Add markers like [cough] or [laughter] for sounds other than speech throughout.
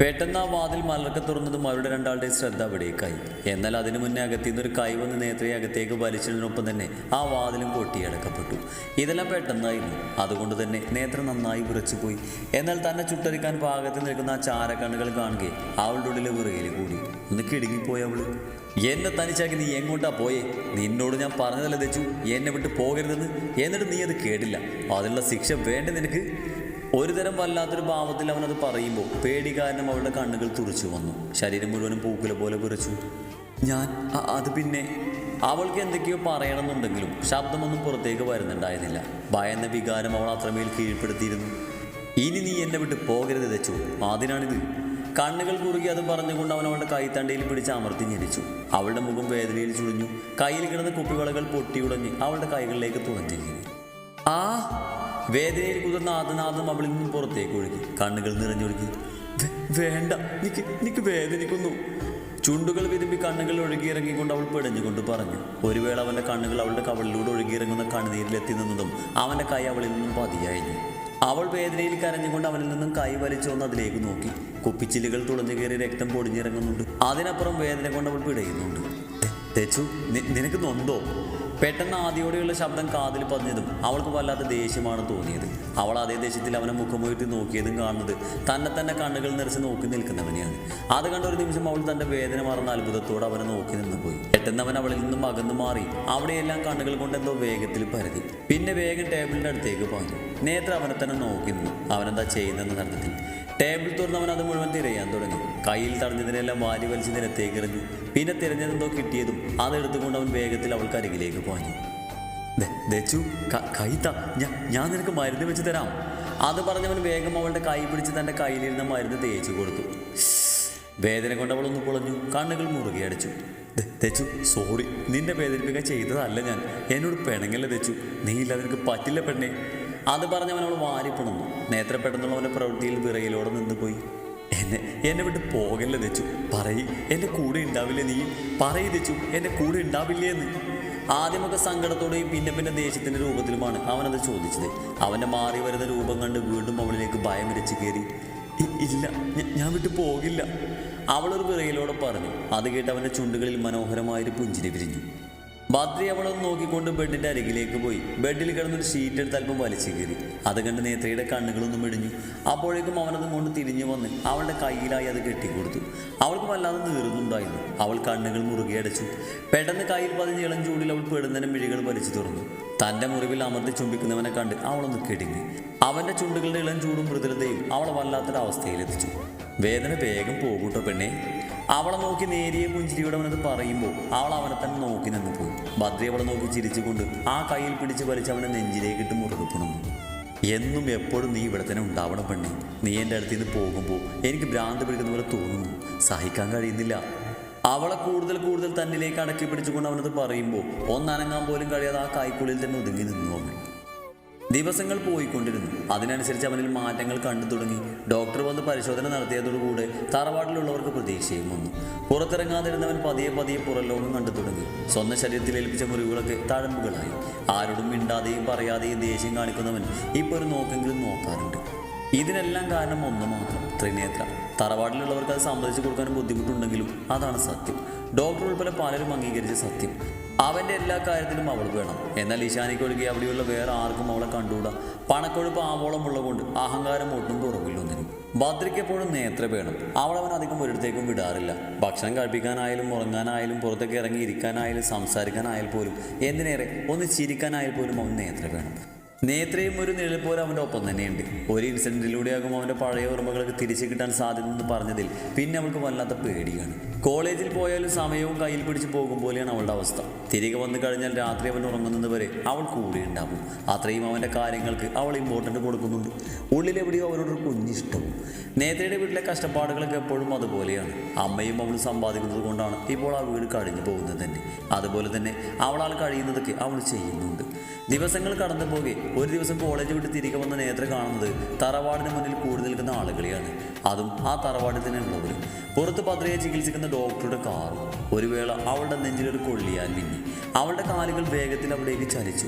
പെട്ടെന്ന് ആ വാതിൽ മലർക്കെ തുറന്നതും അവരുടെ രണ്ടാളുടെയും ശ്രദ്ധ അവിടേക്കായി. എന്നാൽ അതിനു മുന്നേ അകത്തിന്ന് ഒരു കൈ വന്ന് നേത്രയെ അകത്തേക്ക് വലിച്ചതിനൊപ്പം തന്നെ ആ വാതിലും കൊട്ടിയടക്കപ്പെട്ടു ഇതെല്ലാം പെട്ടെന്നായിരുന്നു. അതുകൊണ്ട് തന്നെ നേത്ര നന്നായി വിറച്ചുപോയി. എന്നാൽ തന്നെ ചുട്ടരിക്കാൻ പാകത്തിൽ നിൽക്കുന്ന ആ ചാരക്കണ്ണുകൾ കാണുകയെ അവളുടെ ഉള്ളിലെ വിറയിൽ കൂടി. ഒന്ന് കിടുങ്ങിപ്പോയി അവൾ. എന്നെ തനിച്ചാക്കി നീ എങ്ങോട്ടാ പോയേ? നിന്നോട് ഞാൻ പറഞ്ഞതല്ലേ തെച്ചു എന്നെ വിട്ട് പോകരുതെന്ന്. എന്നിട്ട് നീ അത് കേട്ടില്ല. അതിനുള്ള ശിക്ഷ വേണ്ടേ നിനക്ക്? ഒരു തരം വല്ലാത്തൊരു ഭാവത്തിൽ അവനത് പറയുമ്പോൾ പേടി കാരണം അവളുടെ കണ്ണുകൾ തുറച്ചു വന്നു. ശരീരം മുഴുവനും പൂക്കുല പോലെ വിറച്ചു. ഞാൻ അത് പിന്നെ അവൾക്ക് എന്തൊക്കെയോ പറയണമെന്നുണ്ടെങ്കിലും ശബ്ദമൊന്നും പുറത്തേക്ക് വരുന്നുണ്ടായിരുന്നില്ല. ഭയന്ന വികാരം അവൾ അത്രമേൽ കീഴ്പ്പെടുത്തിയിരുന്നു. ഇനി നീ എന്നെ വിട്ട് പോകരുത് തെച്ചു അതിനാണിത് കണ്ണുകൾ കുറുകി അത് പറഞ്ഞുകൊണ്ട് അവൻ അവളുടെ കൈത്തണ്ടയിൽ പിടിച്ച് അമർത്തി ഞെരിച്ചു. അവളുടെ മുഖം വേദനയിൽ ചുളിഞ്ഞു. കയ്യിൽ കിടന്ന കുപ്പിവളകൾ പൊട്ടിയുടഞ്ഞ് അവളുടെ കൈകളിലേക്ക് തുളഞ്ഞിരിക്കുന്നു ആ വേദനയിൽ കുതിർന്ന ആദനാദം അവളിൽ നിന്നും പുറത്തേക്ക് ഒഴുകി. കണ്ണുകൾ നിറഞ്ഞൊഴുകി. "വേ- വേണ്ട. നിക്ക് നിക്ക് വേദനിക്കുന്നു. ചുണ്ടുകൾ വിരുമ്പി കണ്ണുകൾ ഒഴുകിയിറങ്ങിക്കൊണ്ട് അവൾ പിടഞ്ഞുകൊണ്ട് പറഞ്ഞു. ഒരു വേള അവന്റെ കണ്ണുകൾ അവളുടെ കവളിലൂടെ ഒഴുകിയിറങ്ങുന്ന കണ്ണുനീരിലെത്തി നിന്നതും അവന്റെ കൈ അവളിൽ നിന്നും പതിയായിരുന്നു. അവൾ വേദനയിൽ കരഞ്ഞുകൊണ്ട് അവനിൽ നിന്നും കൈ വലിച്ചോന്ന് അതിലേക്ക് നോക്കി. കുപ്പിച്ചില്ലുകൾ തുളഞ്ഞു കയറി രക്തം പൊടിഞ്ഞിറങ്ങുന്നുണ്ട്. അതിനപ്പുറം വേദന കൊണ്ട് അവൾ പിടയുന്നുണ്ട്. തെച്ചു നിനക്ക് നൊന്തോ? പെട്ടെന്ന് ആദ്യോടെയുള്ള ശബ്ദം കാതിൽ പതിഞ്ഞതും അവൾക്ക് വല്ലാത്ത ദേഷ്യമാണ് തോന്നിയത്. അവൾ അതേ ദേഷ്യത്തിൽ അവനെ മുഖമുയർത്തി നോക്കിയതും കാണുന്നത് തന്നെ തന്നെ കണ്ണുകൾ നിറച്ച് നോക്കി നിൽക്കുന്നവനെയാണ്. അത് കണ്ട ഒരു നിമിഷം അവൾ തന്റെ വേദന മറന്ന അത്ഭുതത്തോടെ അവനെ നോക്കി നിന്ന് പോയി. പെട്ടെന്ന് അവൻ അവളിൽ നിന്നും അകന്നു മാറി. അവിടെയെല്ലാം കണ്ണുകൾ കൊണ്ട് എന്തോ വേഗത്തിൽ പരതി. പിന്നെ വേഗം ടേബിളിന്റെ അടുത്തേക്ക് പാഞ്ഞു. നേത്ര അവനെ തന്നെ നോക്കി നിന്നു അവനെന്താ ചെയ്യുന്നതെന്ന നടത്തത്തിൽ ടേബിൾ തുറന്നവൻ അത് മുഴുവൻ തിരയാൻ തുടങ്ങി. കയ്യിൽ തടഞ്ഞതിനെല്ലാം വാരി വലിച്ച് നിരത്തേക്ക് എറിഞ്ഞു. പിന്നെ തിരഞ്ഞതെന്തോ കിട്ടിയതും അതെടുത്തുകൊണ്ട് അവൻ വേഗത്തിൽ അവൾക്ക് അരികിലേക്ക് ദേ- ദച്ചു ക- താ. ഞാൻ നിനക്ക് മരുന്ന് വെച്ച് തരാം. അത് പറഞ്ഞവൻ വേഗം അവളുടെ കൈ പിടിച്ച് തന്റെ കയ്യിലിരുന്ന മരുന്ന് തേച്ചു കൊടുത്തു. വേദന കൊണ്ട് ഒന്ന് പൊളഞ്ഞു കണ്ണുകൾ മുറുകെ അടച്ചു. ദച്ചു സോറി നിന്നെ വേദനിപ്പിക്കാൻ ചെയ്തതല്ല ഞാൻ. എന്നോട് പെണങ്ങല്ല ദച്ചു നീ ഇല്ലാതെ നിനക്ക് പറ്റില്ല പെണ്ണേ. അത് പറഞ്ഞവൻ അവൾ വാരിപ്പണന്നു നേത്ര പെട്ടെന്നുള്ള അവന്റെ പ്രവൃത്തിയിൽ വിറയിലോടെ നിന്ന് പോയി എന്നെ എന്നെ വിട്ട് പോകല്ലേ തെച്ചു. പറയി എന്റെ കൂടെ ഉണ്ടാവില്ലേ നീ? പറയി തെച്ചു എന്റെ കൂടെ ഉണ്ടാവില്ലേ എന്ന്. ആദ്യമൊക്കെ സങ്കടത്തോടെയും പിന്നെ പിന്നെ ദേഷ്യത്തിന്റെ രൂപത്തിലുമാണ് അവനത് ചോദിച്ചത്. അവന്റെ മാറി വരുന്ന രൂപം കണ്ട് വീണ്ടും അവളിലേക്ക് ഭയം വിരച്ച് കയറി. ഇല്ല ഞാൻ വിട്ടു പോകില്ല. അവളൊരു വിറയിലോടെ പറഞ്ഞു. അത് കേട്ട് അവന്റെ ചുണ്ടുകളിൽ മനോഹരമായൊരു പുഞ്ചിരി വിരിഞ്ഞു. ബദ്രി അവളൊന്ന് നോക്കിക്കൊണ്ട് ബെഡിന്റെ അരികിലേക്ക് പോയി. ബെഡിൽ കിടന്നൊരു ഷീറ്റ് എടുത്ത് അല്പം വലിച്ചു കയറി അത് കണ്ട് നേത്രയുടെ കണ്ണുകളൊന്നും ഇടിഞ്ഞു. അപ്പോഴേക്കും അവനത് കൊണ്ട് തിരിഞ്ഞു വന്ന് അവളുടെ കയ്യിലായി അത് കെട്ടിക്കൊടുത്തു. അവൾക്ക് വല്ലാതെ നീറുന്നുണ്ടായിരുന്നു. അവൾ കണ്ണുകൾ മുറുകെ അടച്ചു. പെട്ടെന്ന് കയ്യിൽ പതിഞ്ഞ ഇളം ചൂടിൽ അവൾ പെടുന്നതിന് മിഴികൾ വലിച്ചു തുറന്നു. തന്റെ മുറിവിൽ അമർത്തി ചുംബിക്കുന്നവനെ കണ്ട് അവളൊന്ന് കെടിഞ്ഞു. അവന്റെ ചുണ്ടുകളുടെ ഇളം ചൂടും മൃദുലതയും അവളെ വല്ലാത്തൊരവസ്ഥയിലെത്തിച്ചു. വേദന വേഗം പോകൂട്ടോ പെണ്ണേ? അവളെ നോക്കി നേരിയ പുഞ്ചിരിയോടെ അവനത് പറയുമ്പോൾ അവൾ അവനെ തന്നെ നോക്കി നിന്ന് പോയി ഭദ്രി അവളെ നോക്കി ചിരിച്ചുകൊണ്ട് ആ കയ്യിൽ പിടിച്ച് വലിച്ച് അവനെ നെഞ്ചിലേക്കിട്ട് മുറുകുപ്പണം എന്നും എപ്പോഴും നീ ഇവിടെ തന്നെ ഉണ്ടാവണം പെണ്ണേ. നീ എന്റെ അടുത്ത് നിന്ന് പോകുമ്പോൾ എനിക്ക് ഭ്രാന്ത് പിടിക്കുന്ന പോലെ തോന്നുന്നു. സഹിക്കാൻ കഴിയുന്നില്ല. അവളെ കൂടുതൽ കൂടുതൽ തന്നിലേക്ക് അടക്കി പിടിച്ചുകൊണ്ട് അവനത് പറയുമ്പോൾ ഒന്നനങ്ങാൻ പോലും കഴിയാതെ ആ കൈക്കുള്ളിൽ തന്നെ ഒതുങ്ങി നിന്നു അവൻ. ദിവസങ്ങൾ പോയിക്കൊണ്ടിരുന്നു. അതിനനുസരിച്ച് അവനിൽ മാറ്റങ്ങൾ കണ്ടു തുടങ്ങി. ഡോക്ടർ വന്ന് പരിശോധന നടത്തിയതോടുകൂടെ തറവാട്ടിലുള്ളവർക്ക് പ്രതീക്ഷയും വന്നു. പുറത്തിറങ്ങാതിരുന്നവൻ പതിയെ പതിയെ പുറലോകം കണ്ടു തുടങ്ങി. സ്വന്തം ശരീരത്തിൽ ഏൽപ്പിച്ച മുറിവുകളൊക്കെ തഴമ്പുകളായി. ആരോടും മിണ്ടാതെയും പറയാതെയും ദേഷ്യം കാണിക്കുന്നവൻ ഇപ്പോൾ ഒരു നോക്കെങ്കിലും നോക്കാറുണ്ട്. ഇതിനെല്ലാം കാരണം ഒന്ന് മാത്രം ത്രിനേത്ര. തറവാട്ടിലുള്ളവർക്ക് അത് സമ്മതിച്ചു കൊടുക്കാൻ ബുദ്ധിമുട്ടുണ്ടെങ്കിലും അതാണ് സത്യം. ഡോക്ടർ ഉൾപ്പെടെ പലരും അംഗീകരിച്ച സത്യം. അവന്റെ എല്ലാ കാര്യത്തിലും അവൾ വേണം. എന്നാൽ ഈശാനിക്ക് ഒഴികെ അവിടെയുള്ള വേറെ ആർക്കും അവളെ കണ്ടുകൂടാ? പണക്കൊഴുപ്പ് ആവോളം ഉള്ളതുകൊണ്ട് അഹങ്കാരം ഒട്ടും കുറവില്ലൊന്നിനും ഭദ്രയ്ക്കെപ്പോഴും നേത്ര വേണം. അവളവൻ അധികം ഒരിടത്തേക്കും വിടാറില്ല. ഭക്ഷണം കഴിപ്പിക്കാനായാലും ഉറങ്ങാനായാലും പുറത്തേക്ക് ഇറങ്ങി ഇരിക്കാനായാലും സംസാരിക്കാനായാൽ പോലും എന്തിനേറെ? ഒന്ന് ചിരിക്കാനായാൽ പോലും അവൻ നേത്ര വേണം. നേത്രയും ഒരു നിഴൽ പോലെ അവന്റെ ഒപ്പം തന്നെയുണ്ട്. ഒരു ഇൻസിഡന്റിലൂടെയാകും അവന്റെ പഴയ ഓർമ്മകളൊക്കെ തിരിച്ചു കിട്ടാൻ സാധ്യതയെന്ന് പറഞ്ഞതിൽ പിന്നെ അവൾക്ക് വല്ലാത്ത പേടിയാണ്. കോളേജിൽ പോയാലും സമയവും കയ്യിൽ പിടിച്ച് പോകും പോലെയാണ് അവളുടെ അവസ്ഥ. തിരികെ വന്നു കഴിഞ്ഞാൽ രാത്രി അവൻ ഉറങ്ങുന്നത് വരെ അവൾ കൂടെ ഉണ്ടാവും അത്രയും അവന്റെ കാര്യങ്ങൾക്ക് അവൾ ഇമ്പോർട്ടന്റ് കൊടുക്കുന്നുണ്ട്. ഉള്ളിലെവിടെയോ അവരോടൊരു കുഞ്ഞിഷ്ടവും. നേത്രയുടെ വീട്ടിലെ കഷ്ടപ്പാടുകളൊക്കെ എപ്പോഴും അതുപോലെയാണ്. അമ്മയും അവൾ സമ്പാദിക്കുന്നത് കൊണ്ടാണ് ഇപ്പോൾ ആ വീട് കഴിഞ്ഞു പോകുന്നത് തന്നെ. അതുപോലെ തന്നെ അവളാൽ കഴിയുന്നതൊക്കെ അവൾ ചെയ്യുന്നുണ്ട്. ദിവസങ്ങൾ കടന്നു പോകെ ഒരു ദിവസം കോളേജ് വിട്ട് തിരികെ വന്ന നേത്ര കാണുന്നത് തറവാടിന് മുന്നിൽ കൂടി നിൽക്കുന്ന ആളുകളെയാണ്. അതും ആ തറവാടിൽ തന്നെ ഉള്ളവരും. പുറത്ത് പത്രയെ ചികിത്സിക്കുന്ന ഡോക്ടറുടെ കാറും. ഒരു വേള അവളുടെ നെഞ്ചിലൊരു കൊള്ളിയാൽ മിന്നി. അവളുടെ കാലുകൾ വേഗത്തിൽ അവിടേക്ക് ചലിച്ചു.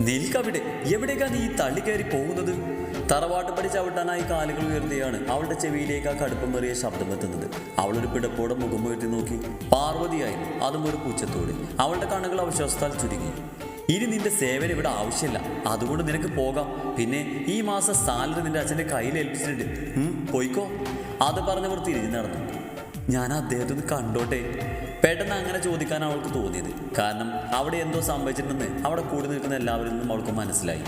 നിൽക്കവിടെ. ഈ തള്ളി കയറി പോകുന്നത്? തറവാട്ടുപടി ചവിട്ടാനായി കാലുകൾ ഉയർത്തിയാണ് അവളുടെ ചെവിയിലേക്ക് ആ കടുപ്പം കടുപ്പമേറിയ ശബ്ദം എത്തുന്നത്. അവളൊരു പിടപ്പോടെ മുഖം ഉയർത്തി നോക്കി. പാർവതിയായിരുന്നു. അതും ഒരു പൂച്ചത്തോടെ അവളുടെ കണ്ണുകൾ അവിശ്വാസത്താൽ ചുരുങ്ങി. ഇനി നിന്റെ സേവനം ഇവിടെ ആവശ്യമില്ല. അതുകൊണ്ട് നിനക്ക് പോകാം. പിന്നെ ഈ മാസം സാലറി നിന്റെ അച്ഛന്റെ കയ്യിൽ ഏൽപ്പിച്ചിട്ടുണ്ട്. പോയിക്കോ. അത് പറഞ്ഞവർ തിരിഞ്ഞു നടന്നു. ഞാൻ അദ്ദേഹത്തെ ഒന്ന് കണ്ടോട്ടെ. പെട്ടെന്ന് അങ്ങനെ ചോദിക്കാൻ അവൾക്ക് തോന്നിയത്. കാരണം അവിടെ എന്തോ സംഭവിച്ചിട്ടുണ്ടെന്ന് അവിടെ കൂടി നിൽക്കുന്ന എല്ലാവരിൽ നിന്നും അവൾക്ക് മനസ്സിലായി.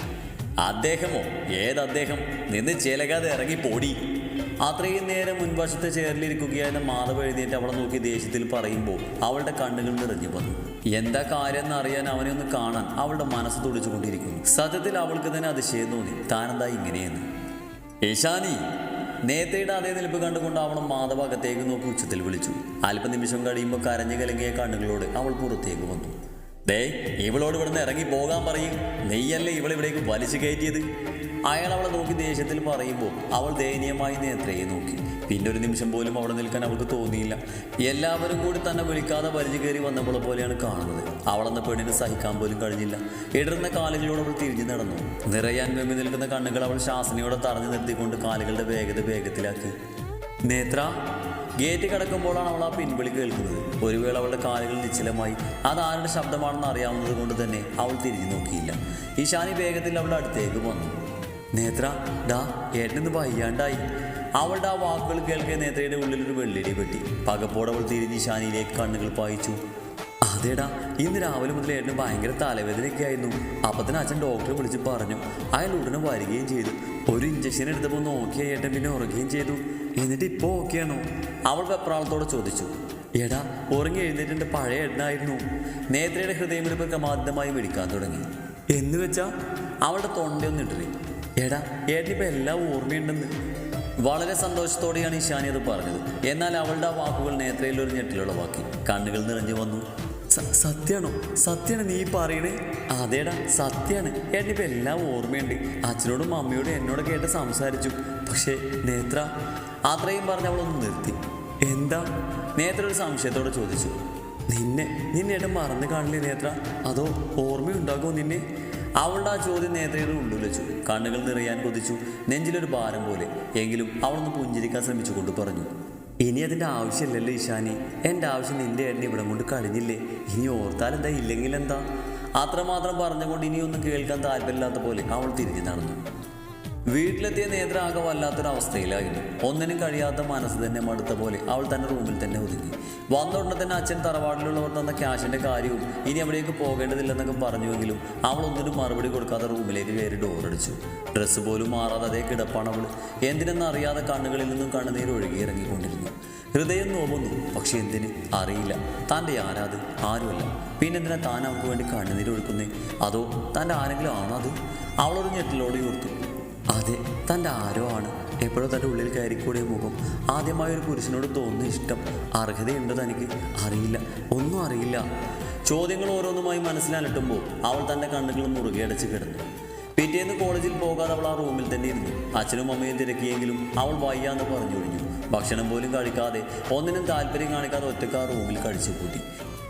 അദ്ദേഹമോ? ഏത് അദ്ദേഹം? നിന്ന് ചിലകാതെ ഇറങ്ങി പോടി. അത്രയും നേരം മുൻവശത്തെ ചേറിലിരിക്കുകയായിരുന്ന മാധവ് എഴുതിയിട്ട് അവളെ നോക്കി ദേഷ്യത്തിൽ പറയുമ്പോൾ അവളുടെ കണ്ണുകൾ നിറഞ്ഞു വന്നു. എന്താ കാര്യം എന്ന് അറിയാൻ അവനെ ഒന്ന് കാണാൻ അവളുടെ മനസ്സ് തുടിച്ചുകൊണ്ടിരിക്കുന്നു. സത്യത്തിൽ അവൾക്ക് തന്നെ അതിശയം തോന്നി. താനെന്താ ഇങ്ങനെയെന്ന്? ഈശാനി നേത്തയുടെ അതേ നിൽപ്പ് കണ്ടുകൊണ്ട് അവൾ മാധവ അകത്തേക്ക് നോക്കി ഉച്ചത്തിൽ വിളിച്ചു. അല്പനിമിഷം കഴിയുമ്പോൾ കരഞ്ഞു കലങ്ങിയ കണ്ണുകളോട് അവൾ പുറത്തേക്ക് വന്നു. ദേ ഇവളോട് ഇവിടുന്ന് ഇറങ്ങി പോകാൻ പറയും. നെയ്യല്ലേ ഇവളിവിടേക്ക് വലിച്ചു കയറ്റിയത്? അയാൾ അവളെ നോക്കി ദേഷ്യത്തിൽ പറയുമ്പോൾ അവൾ ദയനീയമായി നേത്രയെ നോക്കി. പിന്നെ ഒരു നിമിഷം പോലും അവിടെ നിൽക്കാൻ അവൾക്ക് തോന്നിയില്ല. എല്ലാവരും കൂടി തന്നെ വിളിക്കാതെ വലിച്ചു കയറി വന്നപ്പോൾ പോലെയാണ് കാണുന്നത്. അവളെന്ന പെണ്ണിനെ സഹിക്കാൻ പോലും കഴിഞ്ഞില്ല. ഇടർന്ന കാലുകളോട് അവൾ തിരിഞ്ഞു നടന്നു. നിറയാൻ വെമ്പി നിൽക്കുന്ന കണ്ണുകൾ അവൾ ശാസനയോടെ തറഞ്ഞു നിർത്തിക്കൊണ്ട് കാലുകളുടെ വേഗത വേഗത്തിലാക്കി. നേത്ര ഗേറ്റ് കടക്കുമ്പോഴാണ് അവൾ ആ പിൻവിളി കേൾക്കുന്നത്. ഒരു വേള അവളുടെ കാലുകൾ നിശ്ചലമായി. അത് ആരുടെ ശബ്ദമാണെന്ന് അറിയാവുന്നത് കൊണ്ട് തന്നെ അവൾ തിരിഞ്ഞു നോക്കിയില്ല. ഈശാനി വേഗത്തിൽ അവളുടെ അടുത്തേക്ക് വന്നു. നേത്ര ഡാ ഏട്ടന് വയ്യാണ്ടായി. അവളുടെ ആ വാക്കുകൾ കേൾക്കെ നേത്രയുടെ ഉള്ളിൽ ഒരു വെള്ളിടി പെട്ടി. പകപ്പോടെ അവൾ തിരിഞ്ഞ് ശാനിയിലേക്ക് കണ്ണുകൾ പായിച്ചു. അതേടാ ഇന്ന് രാവിലെ മുതൽ ഏട്ടന് ഭയങ്കര തലവേദനയൊക്കെ ആയിരുന്നു അപ്പത്തിന് അച്ഛൻ ഡോക്ടറെ വിളിച്ച് പറഞ്ഞു. അയാൾ ഉടനെ വരികയും ചെയ്തു. ഒരു ഇഞ്ചക്ഷൻ എടുത്തപ്പോൾ നോക്കിയ ഏട്ടൻ പിന്നെ ഉറങ്ങുകയും ചെയ്തു. എന്നിട്ട് ഇപ്പോൾ ഓക്കെയാണോ? അവൾ വെപ്രാളത്തോടെ ചോദിച്ചു. എടാ ഉറങ്ങി എഴുന്നേറ്റിന്റെ പഴയ ഏട്ടനായിരുന്നു. നേത്രയുടെ ഹൃദയമിടിപ്പ് ക്രമാതീതമായി വെടിക്കാൻ തുടങ്ങി. എന്ന് വെച്ചാൽ അവളുടെ തൊണ്ടയൊന്നും ഇട്ടറി എടാ ഏട്ടനിപ്പോൾ എല്ലാം ഓർമ്മയുണ്ടെന്ന്. വളരെ സന്തോഷത്തോടെയാണ് ഇഷാനി അത് പറഞ്ഞത്. എന്നാൽ അവളുടെ ആ വാക്കുകൾ നേത്രയിൽ ഒരു ഞെട്ടിലുളവാക്കി കണ്ണുകൾ നിറഞ്ഞു വന്നു. സത്യാണോ? സത്യാണ് നീ പറയണേ? അതേടാ സത്യാണ്. ഏട്ടനിപ്പോൾ എല്ലാം ഓർമ്മയുണ്ട്. അച്ഛനോടും അമ്മയോടും എന്നോട് കേട്ട് സംസാരിച്ചു. പക്ഷേ നേത്ര അത്രയും പറഞ്ഞ് അവളൊന്ന് നിർത്തി. എന്താ? നേത്ര ഒരു സംശയത്തോടെ ചോദിച്ചു. നിന്നെ നിന്നെ ഏട്ടൻ മറന്നു കാണില്ലേ നേത്ര? അതോ ഓർമ്മയുണ്ടാകുമോ നിന്നെ? അവളുടെ ആ ചോദ്യം നേത്രയുടെ ഉള്ളിൽ വെച്ചു കണ്ണുകൾ നിറയാൻ കൊതിച്ചു. നെഞ്ചിലൊരു ഭാരം പോലെ. എങ്കിലും അവളൊന്ന് പുഞ്ചിരിക്കാൻ ശ്രമിച്ചുകൊണ്ട് പറഞ്ഞു. ഇനി അതിന്റെ ആവശ്യമില്ലല്ലോ ഈശാനി. എന്റെ ആവശ്യം നിന്റെ ഏട്ടനെ ഇവിടെ കൊണ്ട് കഴിഞ്ഞില്ലേ? ഇനി ഓർത്താൽ എന്താ? ഇല്ലെങ്കിൽ എന്താ? അത്രമാത്രം പറഞ്ഞുകൊണ്ട് ഇനിയൊന്നും കേൾക്കാൻ താല്പര്യമില്ലാത്ത പോലെ അവൾ തിരിഞ്ഞു നടന്നു. വീട്ടിലെത്തിയ നേത്ര ആകെ വല്ലാത്തൊരവസ്ഥയിലായിരുന്നു. ഒന്നിനും കഴിയാത്ത മനസ്സ് തന്നെ മടുത്ത പോലെ അവൾ തന്നെ റൂമിൽ തന്നെ ഒതുങ്ങി. വന്നുടനെ തന്നെ അച്ഛൻ തറവാട്ടിലുള്ളവർ തന്ന ക്യാഷിന്റെ കാര്യവും ഇനി എവിടേക്ക് പോകേണ്ടതില്ലെന്നൊക്കെ പറഞ്ഞുവെങ്കിലും അവൾ ഒന്നിനും മറുപടി കൊടുക്കാതെ റൂമിലേക്ക് കയറി ഡോറടിച്ചു ഡ്രസ്സ് പോലും മാറാതെ അതേ കിടപ്പാണ് അവൾ. എന്തിനെന്ന് അറിയാതെ കണ്ണുകളിൽ നിന്നും കണ്ണുനീർ ഒഴുകി ഇറങ്ങിക്കൊണ്ടിരുന്നു. ഹൃദയം നോവുന്നു. പക്ഷെ എന്തിന്? അറിയില്ല. തന്റെ ആരാത്? ആരുമല്ല. പിന്നെന്തിനാ താൻ അവൾക്ക് വേണ്ടി കണ്ണുനീർ ഒഴുക്കുന്നേ? അതോ തന്റെ ആരെങ്കിലും ആണോ അത്? അവളൊരു ഞെട്ടിലോട് ഓർത്തു അതെ തന്റെ ആരോ ആണ്. എപ്പോഴോ തന്റെ ഉള്ളിൽ കയറിക്കൂടിയ മുഖം. ആദ്യമായി ഒരു പുരുഷനോട് തോന്നുന്ന ഇഷ്ടം. അർഹതയുണ്ടോ തനിക്ക്? അറിയില്ല. ഒന്നും അറിയില്ല. ചോദ്യങ്ങൾ ഓരോന്നുമായി മനസ്സിലലട്ടുമ്പോൾ അവൾ തന്റെ കണ്ണുകൾ മുറുകെ അടച്ച് കിടന്നു. പിറ്റേന്ന് കോളേജിൽ പോകാതെ അവൾ ആ റൂമിൽ തന്നെ ഇരുന്നു. അച്ഛനും അമ്മയും തിരക്കിയെങ്കിലും അവൾ വയ്യാന്ന് പറഞ്ഞു കഴിഞ്ഞു ഭക്ഷണം പോലും കഴിക്കാതെ ഒന്നിനും താല്പര്യം കാണിക്കാതെ ഒറ്റയ്ക്ക് ആ റൂമിൽ കഴിച്ചു കൂട്ടി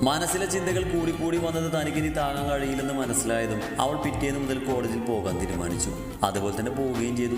മനസ്സിലെ ചിന്തകൾ കൂടിക്കൂടി വന്നത് തനിക്കിനി താങ്ങാൻ കഴിയില്ലെന്ന് മനസ്സിലായതും അവൾ പിറ്റേന്ന് മുതൽ കോളേജിൽ പോകാൻ തീരുമാനിച്ചു. അതുപോലെ തന്നെ പോവുകയും ചെയ്തു.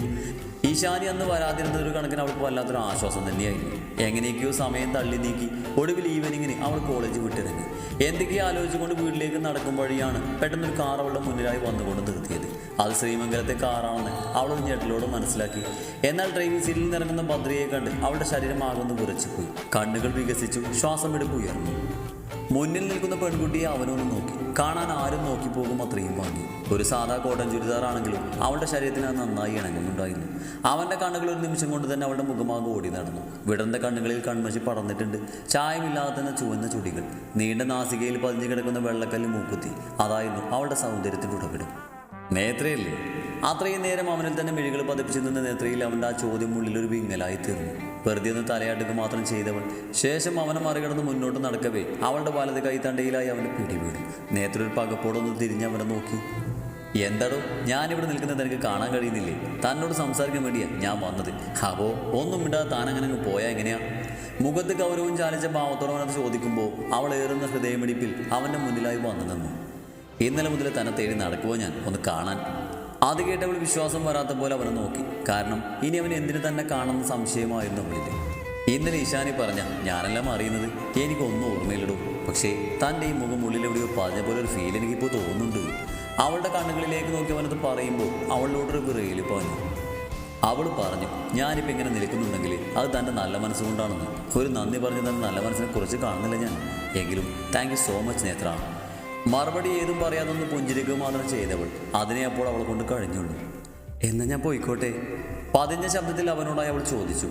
ഈശാനി അന്ന് വരാതിരുന്നത് ഒരു കണക്കിന് അവൾക്ക് വല്ലാത്തൊരു ആശ്വാസം തന്നെയായിരുന്നു. എങ്ങനെയൊക്കെയോ സമയം തള്ളി നീക്കി ഒടുവിൽ ഈവനിങ്ങിന് അവൾ കോളേജ് വിട്ടിറങ്ങി. എന്തൊക്കെയോ ആലോചിച്ചുകൊണ്ട് വീട്ടിലേക്ക് നടക്കും വഴിയാണ് പെട്ടെന്നൊരു കാർ അവളുടെ മുന്നിലായി വന്നുകൊണ്ട് നിർത്തിയത്. അത് ശ്രീമംഗലത്തെ കാറാണെന്ന് അവൾ ഞെട്ടലോട് മനസ്സിലാക്കി. എന്നാൽ ഡ്രൈവിംഗ് സീറ്റിൽ നിന്നിറങ്ങുന്ന ഭദ്രയെ കണ്ട് അവളുടെ ശരീരം ആകൊന്ന് വിറച്ചുപോയി. കണ്ണുകൾ വികസിച്ചു. ശ്വാസം എടുപ്പ് ഉയർന്നു. മുന്നിൽ നിൽക്കുന്ന പെൺകുട്ടിയെ അവനൊന്ന് നോക്കി. കാണാൻ ആരും നോക്കി പോകും അത്രയും ഭംഗി. ഒരു സാധാ കോട്ടൻ ചുരിദാറാണെങ്കിലും അവളുടെ ശരീരത്തിന് അത് നന്നായി ഇണങ്ങുന്നുണ്ടായിരുന്നു. അവന്റെ കണ്ണുകൾ ഒരു നിമിഷം കൊണ്ട് തന്നെ അവളുടെ മുഖമാകെ ഓടി നടന്നു. വിടർന്ന കണ്ണുകളിൽ കൺമശി പടർന്നിട്ടുണ്ട്. ചായമില്ലാതെ തന്നെ ചുവന്ന ചുടികൾ. നീണ്ട നാസികയിൽ പതിഞ്ഞു കിടക്കുന്ന വെള്ളക്കല്ല് മൂക്കുത്തി. അതായിരുന്നു അവളുടെ സൗന്ദര്യത്തിന്റെ ഉടപിടും നേത്രയല്ലേ? അത്രയും നേരം അവനിൽ തന്നെ മിഴികൾ പതിപ്പിച്ചു നിന്ന നേത്രയിൽ അവന്റെ ആ ചോദ്യം ഉള്ളിൽ ഒരു വിങ്ങലായി തീർന്നു. വെറുതെ ഒന്ന് തലയാട്ടുക മാത്രം ചെയ്തവൾ. ശേഷം അവനെ മറികടന്ന് മുന്നോട്ട് നടക്കവേ. അവളുടെ വലത് കൈത്തണ്ടയിലായി അവനെ പിടിവീണു നേത്ര ഒരു പകപ്പോടൊന്ന് തിരിഞ്ഞ് അവനെ നോക്കി. എന്തടോ ഞാനിവിടെ നിൽക്കുന്നത് എനിക്ക് കാണാൻ കഴിയുന്നില്ലേ? തന്നോട് സംസാരിക്കാൻ വേണ്ടിയാ ഞാൻ വന്നത്. അപ്പോ ഒന്നും മിണ്ടാതെ താനങ്ങനെ അങ്ങ് പോയാ എങ്ങനെയാ? മുഖത്ത് ഗൗരവം ചാലിച്ച ഭാവത്തോടെ അവനത് ചോദിക്കുമ്പോൾ അവൾ ഏറുന്ന ഹൃദയമിടിപ്പിൽ അവന്റെ മുന്നിലായി വന്നു നിന്നു. ഇന്നലെ മുതൽ തന്നെ തേടി നടക്കുമോ ഞാൻ? ഒന്ന് കാണാൻ. അത് കേട്ടവൾ വിശ്വാസം വരാത്ത പോലെ അവനെ നോക്കി. കാരണം ഇനി അവൻ എന്തിനു തന്നെ കാണുന്ന സംശയമായിരുന്നു അവളിൽ ഇന്നലെ ഈശാനി പറഞ്ഞ ഞാനെല്ലാം അറിയുന്നത് എനിക്കൊന്നും ഓർമ്മയിലിടും പക്ഷേ തന്റെ ഈ മുഖം ഉള്ളിൽ എവിടെയോ പറഞ്ഞ പോലെ ഒരു ഫീൽ എനിക്കിപ്പോൾ തോന്നുന്നുണ്ട്. അവളുടെ കണ്ണുകളിലേക്ക് നോക്കി അവനത് പറയുമ്പോൾ അവളോടൊരു വിറയിൽ പറഞ്ഞു അവൾ പറഞ്ഞു ഞാനിപ്പോൾ ഇങ്ങനെ നിൽക്കുന്നുണ്ടെങ്കിൽ അത് തന്റെ നല്ല മനസ്സുകൊണ്ടാണെന്ന്. ഒരു നന്ദി പറഞ്ഞ് തന്റെ നല്ല മനസ്സിനെ കുറിച്ച് കാണുന്നില്ല ഞാൻ. എങ്കിലും താങ്ക് യു സോ മച്ച് നേത്ര. മറുപടി ഏതും പറയാതൊന്ന് പുഞ്ചിരിക്കുക മാത്രം ചെയ്തവൾ. അതിനെ അപ്പോൾ അവൾ കൊണ്ട് കഴിഞ്ഞുള്ളൂ. എന്നാൽ ഞാൻ പോയിക്കോട്ടെ? പതിഞ്ഞ ശബ്ദത്തിൽ അവനോടായി അവൾ ചോദിച്ചു.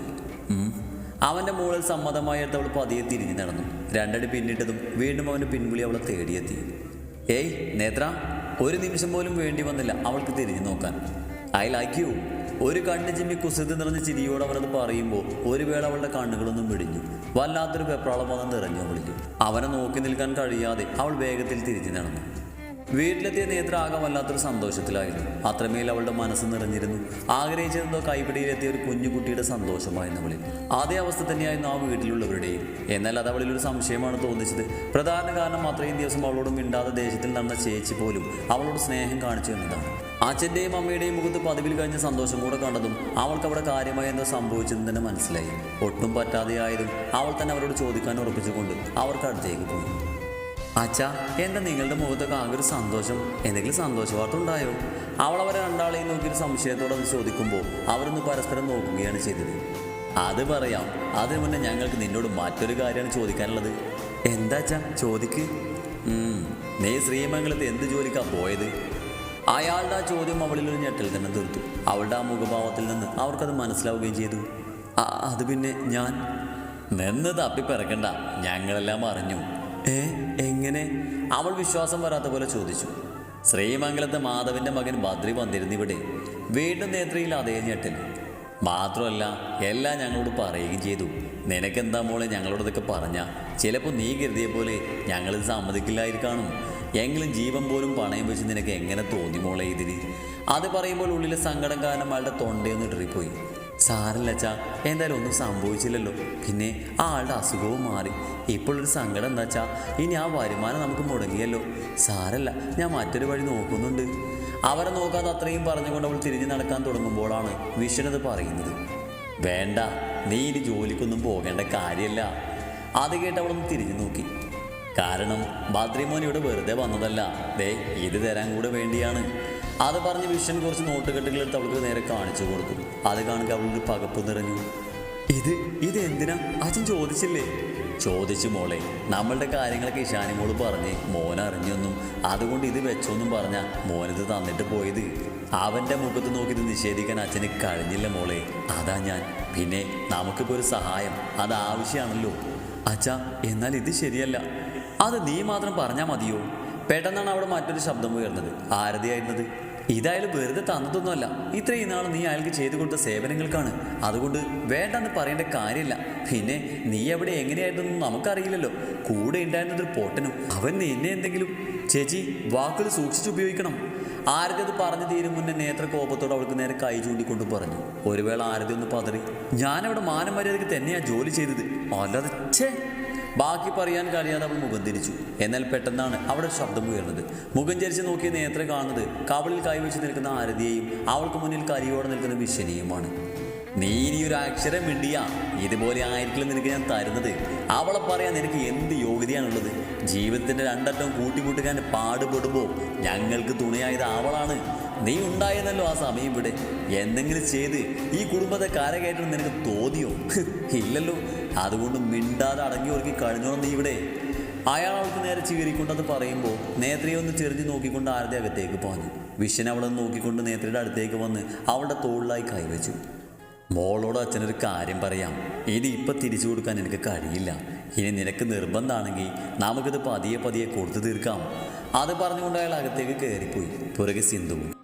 അവന്റെ മുകളിൽ സമ്മതമായി അവൾ പതിയെ തിരിഞ്ഞു നടന്നു. രണ്ടടി പിന്നിട്ടതും വീണ്ടും അവന്റെ പിൻവിളി അവളെ തേടിയെത്തി. ഏയ് നേത്ര ഒരു നിമിഷം പോലും വേണ്ടി വന്നില്ല അവൾക്ക് തിരിഞ്ഞു നോക്കാൻ. I like you. ഒരു കണ്ണ് ചിമ്മി കുസൃതി നിറഞ്ഞ ചിരിയോട് പറയുമ്പോൾ ഒരു വേള അവളുടെ കണ്ണുകളൊന്നും മിടിഞ്ഞു വല്ലാത്തൊരു വെപ്രാളം വന്ന് നിറഞ്ഞു വിളിക്കും. അവനെ നോക്കി നിൽക്കാൻ കഴിയാതെ അവൾ വേഗത്തിൽ തിരിഞ്ഞു നടന്നു. വീട്ടിലെത്തിയ നേത്ര ആകെ വല്ലാത്തൊരു സന്തോഷത്തിലായിരുന്നു. അത്രമേൽ അവളുടെ മനസ്സ് നിറഞ്ഞിരുന്നു. ആഗ്രഹിച്ചിരുന്നോ കൈപിടിയിലെത്തിയ ഒരു കുഞ്ഞുകുട്ടിയുടെ സന്തോഷമായിരുന്നു അവളിൽ അതേ അവസ്ഥ തന്നെയായിരുന്നു ആ വീട്ടിലുള്ളവരുടെയും. എന്നാൽ അത് അവളിൽ ഒരു സംശയമാണ് തോന്നിച്ചത്. പ്രധാന കാരണം അത്രയും ദിവസം അവളോട് മിണ്ടാതെ ദേശത്തിൽ നടന്ന ചേച്ചി പോലും അവളോട് സ്നേഹം കാണിച്ചു എന്നതാണ്. അച്ഛന്റെയും അമ്മയുടെയും മുഖത്ത് പതിവിൽ കഴിഞ്ഞ സന്തോഷം കൂടെ കണ്ടതും അവൾക്ക് അവിടെ കാര്യമായി എന്തോ സംഭവിച്ചെന്ന് തന്നെ മനസ്സിലായി. ഒട്ടും പറ്റാതെയായതും അവൾ തന്നെ അവരോട് ചോദിക്കാൻ ഉറപ്പിച്ചുകൊണ്ട് അവർക്ക് അടുത്തേക്ക് പോയി. അച്ഛാ എന്താ നിങ്ങളുടെ മുഖത്തൊക്കെ ആകെ ഒരു സന്തോഷം? എന്തെങ്കിലും സന്തോഷ വാർത്ത ഉണ്ടായോ? അവൾ അവരെ രണ്ടാളെയും നോക്കിയൊരു സംശയത്തോടെ അത് ചോദിക്കുമ്പോൾ അവരൊന്ന് പരസ്പരം നോക്കുകയാണ് ചെയ്തത്. അത് പറയാം. അതിന് മുന്നേ ഞങ്ങൾക്ക് നിന്നോട് മറ്റൊരു കാര്യമാണ് ചോദിക്കാനുള്ളത്. എന്താ അച്ഛാ? ചോദിക്ക്. നീ ശ്രീമംഗലത്ത് എന്ത് ജോലിക്കാ പോയത്? അയാളുടെ ആ ചോദ്യം അവളിൽ ഒരു ഞെട്ടൽ തന്നെ തീർത്തു. അവളുടെ ആ മുഖഭാവത്തിൽ നിന്ന് അവർക്കത് മനസ്സിലാവുകയും ചെയ്തു. "ആ, അത് പിന്നെ ഞാൻ? നിന്ന് തപ്പിപ്പിറക്കണ്ട. ഞങ്ങളെല്ലാം അറിഞ്ഞു. ഏ എങ്ങനെ? അവൾ വിശ്വാസം വരാത്ത പോലെ ചോദിച്ചു. ശ്രീമംഗലത്തെ മാധവന്റെ മകൻ ബദ്രി വന്നിരുന്നു ഇവിടെ. വീണ്ടും നേത്രയിൽ അതേ ഞെട്ടൽ. മാത്രമല്ല എല്ലാം ഞങ്ങളോട് പറയുകയും ചെയ്തു. നിനക്കെന്താ മോളെ ഞങ്ങളോടതൊക്കെ പറഞ്ഞാൽ പറഞ്ഞ? ചിലപ്പോൾ നീ കരുതിയ പോലെ ഞങ്ങളിത് സമ്മതിക്കില്ലായിരിക്കാണും. എങ്കിലും ജീവൻ പോലും പണയം വെച്ച് നിനക്ക് എങ്ങനെ തോന്നി മോളെ ഇതിന്? അത് പറയുമ്പോൾ ഉള്ളിലെ സങ്കടം കാരണം ആളുടെ തൊണ്ടയൊന്ന് ഇടറിപ്പോയി. സാറില്ല അച്ഛാ എന്തായാലും ഒന്നും സംഭവിച്ചില്ലല്ലോ. പിന്നെ ആ ആളുടെ അസുഖവും മാറി. ഇപ്പോഴൊരു സങ്കടം എന്താ വെച്ചാ ഇനി ആ വരുമാനം നമുക്ക് മുടങ്ങിയല്ലോ. സാരല്ല ഞാൻ മറ്റൊരു വഴി നോക്കുന്നുണ്ട്. അവരെ നോക്കാതെ അത്രയും പറഞ്ഞുകൊണ്ട് അവൾ തിരിഞ്ഞു നടക്കാൻ തുടങ്ങുമ്പോഴാണ് വിഷ്ണത് പറയുന്നത്. വേണ്ട നീ ഇനി ജോലിക്കൊന്നും പോകേണ്ട കാര്യമല്ല അത് കേട്ട് അവളൊന്ന് തിരിഞ്ഞു നോക്കി. കാരണം ബദ്രിമോൻ ഇവിടെ വെറുതെ വന്നതല്ല. ദേ ഇത് തരാൻ കൂടെ വേണ്ടിയാണ്. അത് പറഞ്ഞ് വിഷൻ കുറച്ച് നോട്ടുകെട്ടുകൾ എടുത്ത് അവൾക്ക് നേരെ കാണിച്ചു കൊടുത്തു അത് കാണുക അവൾക്ക് പകപ്പ് നിറഞ്ഞു. ഇത് ഇത് എന്തിനാ? അച്ഛൻ ചോദിച്ചില്ലേ? ചോദിച്ചു മോളെ നമ്മളുടെ കാര്യങ്ങളൊക്കെ ഇഷാനി മോൾ പറഞ്ഞ് മോൻ അറിഞ്ഞൊന്നും. അതുകൊണ്ട് ഇത് വെച്ചൊന്നും പറഞ്ഞ മോനിത് തന്നിട്ട് പോയത്. അവന്റെ മുഖത്ത് നോക്കി ഇത് നിഷേധിക്കാൻ അച്ഛന് കഴിഞ്ഞില്ല മോളെ. അതാ ഞാൻ. പിന്നെ നമുക്കിപ്പോൾ ഒരു സഹായം. അത് ആവശ്യമാണല്ലോ അച്ഛാ എന്നാൽ ഇത് ശരിയല്ല. അത് നീ മാത്രം പറഞ്ഞാൽ മതിയോ? പെട്ടെന്നാണ് അവിടെ മറ്റൊരു ശബ്ദം ഉയർന്നത്. ആരതിയായിരുന്നത്? ഇതായാലും വെറുതെ തന്നതൊന്നുമല്ല. ഇത്രയും നാൾ നീ അയാൾക്ക് ചെയ്തു കൊടുത്ത സേവനങ്ങൾക്കാണ്. അതുകൊണ്ട് വേണ്ടെന്ന് പറയേണ്ട കാര്യമില്ല. പിന്നെ നീ എവിടെ എങ്ങനെയായിരുന്നു നമുക്കറിയില്ലല്ലോ. കൂടെ ഉണ്ടായിരുന്നത് ഒരു പൊട്ടനും. അവൻ നിന്നെ എന്തെങ്കിലും ചേച്ചി വാക്കുകൾ സൂക്ഷിച്ചുപയോഗിക്കണം ആരതി അത് പറഞ്ഞു തീരും മുന്നേ നേത്ര കോപത്തോട് അവൾക്ക് നേരെ കൈ ചൂണ്ടിക്കൊണ്ട് പറഞ്ഞു. ഒരു വേള ആരതി ഒന്ന് പതറി. ഞാനവിടെ മാനം മര്യാദയ്ക്ക് തന്നെയാണ് ജോലി ചെയ്തത്. അല്ലാതെ ഛേ! ബാക്കി പറയാൻ കഴിയാതെ അവൾ മുഖം തിരിച്ചു. എന്നാൽ പെട്ടെന്നാണ് അവിടെ ശബ്ദം ഉയർന്നത്. മുഖം ചരിച്ച് നോക്കിയ നേത്ര കാണുന്നത് കവളിൽ കൈവച്ച് നിൽക്കുന്ന ആരതിയെയും അവൾക്ക് മുന്നിൽ കരിയോടെ നിൽക്കുന്ന വിശ്വനെയുമാണ്. നീ ഇനി ഒരു അക്ഷരം മിണ്ടിയ. ഇതുപോലെ ആയിരിക്കില്ല നിനക്ക് ഞാൻ തരുന്നത്. അവളെ പറയാൻ നിനക്ക് എന്ത് യോഗ്യതയാണുള്ളത്? ജീവിതത്തിന്റെ രണ്ടറ്റം കൂട്ടിമുട്ടുകാൻ പാടുപെടുമ്പോൾ ഞങ്ങൾക്ക് തുണയായത് അവളാണ്. നീ ഉണ്ടായിരുന്നല്ലോ ആ സമയം ഇവിടെ. എന്തെങ്കിലും ചെയ്ത് ഈ കുടുംബത്തെ കരകയറ്റം നിനക്ക് തോന്നിയോ? [laughs] ഇല്ലല്ലോ. അതുകൊണ്ട് മിണ്ടാതെ അടങ്ങി ഒരുക്കി കഴിഞ്ഞോളം നീ ഇവിടെ. അയാൾ അവൾക്ക് നേരെ ചീറിക്കൊണ്ട് അത് പറയുമ്പോൾ നേത്രയെ ഒന്ന് ചെറിഞ്ഞ് നോക്കിക്കൊണ്ട് ആരുടെ അകത്തേക്ക് പോഞ്ഞു. വിഷൻ അവളെ നോക്കിക്കൊണ്ട് നേത്രയുടെ അടുത്തേക്ക് വന്ന് അവളുടെ തോളിലായി കൈവച്ചു. മോളോട് അച്ഛനൊരു കാര്യം പറയാം. ഇത് ഇപ്പം തിരിച്ചു കൊടുക്കാൻ എനിക്ക് കഴിയില്ല. ഇനി നിനക്ക് നിർബന്ധമാണെങ്കിൽ നമുക്കിത് പതിയെ പതിയെ കൊടുത്തു തീർക്കാം. അത് പറഞ്ഞുകൊണ്ട് അയാൾ അകത്തേക്ക് കയറിപ്പോയി. പുറകെ സിന്ധുവും